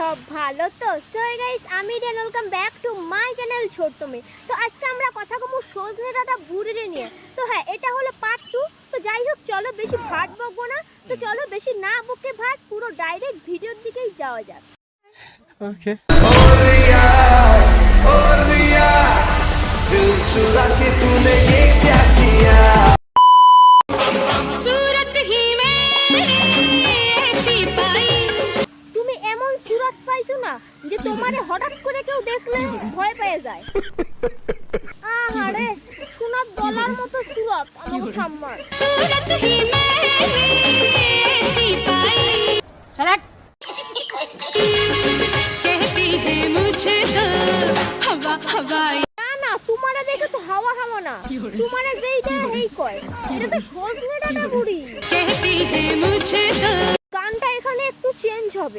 So guys আমি rain welcome back to my channel ছোট্ট মেয়ে তো আজকে আমরা কথা কমু সজনে দাদা বুড়িরে নিয়ে। তো হ্যাঁ এটা হলো পার্ট টু তো যাই হোক চলো বেশি ভাট বকবো না। তো চলো বেশি না বকে ভাট পুরো ডাইরেক্ট ভিডিওর দিকেই যাওয়া যাক। Okay. না যে তোমার হঠাৎ করে কেউ দেখলে ভয় পেয়ে যায়। আহারে সোনার মতো সুরত আমার ঠাম্মার। হাওয়া হাওয়া না। যেই হেই কয়। গানটা এখানে একটু চেঞ্জ হবে।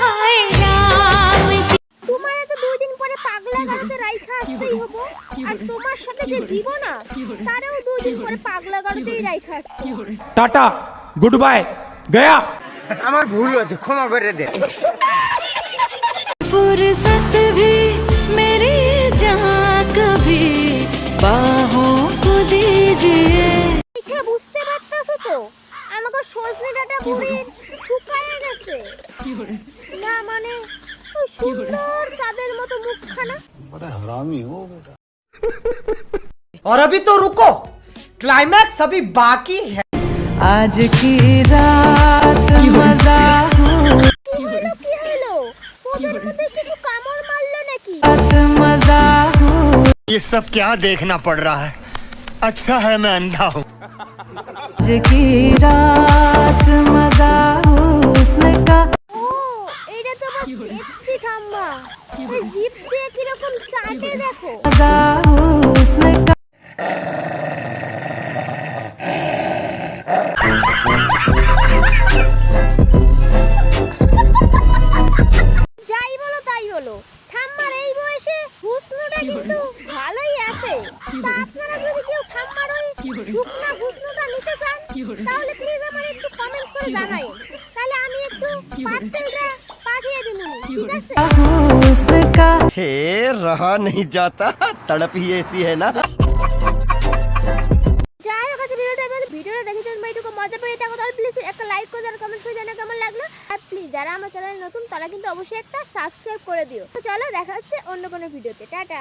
পাগলা গাড়িতে রাইখা আসতেই হবো আর তোমার সাথে যে জীব না তারেও দুই দিন পরে পাগলা গাড়িতেই রাইখা আসতে হবে। टाटा गुड बाय गया আমার ভুল হয়েছে ক্ষমা করে দে फुर्सत भी मेरी जहाँ कभी बाहों को दीजिए দেখে বুঝতে পারতেছো তো আমাকে সজনে ডাটা বুড়ির শুকায় গেছে না মানে ওই সুন্দর চাঁদের মতো মুখখানা और अभी तो रुको क्लाइमैक्स अभी बाकी है आज की रात मजा কি হলো কি হলো ওদের মধ্যে কিছু কামড় মারলো নাকি मजा ये सब क्या देखना पड़ रहा है अच्छा है मैं अंधा हूँ आज की रात मजा যাই বলো তাই হলো। ঠাম্মার এই বয়সে হুসনুটা কিন্তু ভালোই আছে। আপনারা যদি কেউ ঠাম্মার ওই শুকনা হুসনুটা নিতে চান, তাহলে প্লিজ আমার একটু কমেন্ট করে জানাই তাহলে আমি একটু পার্সেলটা हे रहा नहीं जाता तड़प ही ऐसी है ना যাই হোক আছে ভিডিওটা এবার ভিডিওটা দেখে যদি এইটুকু মজা পেয়ে থাকো তাহলে প্লিজ একটা লাইক করে আর কমেন্ট করে জানা কেমন লাগলো আর প্লিজ যারা আমার চ্যানেল নতুন তারা কিন্তু অবশ্যই একটা সাবস্ক্রাইব করে দিও তো চলো দেখা হচ্ছে অন্য কোনো ভিডিওতে টাটা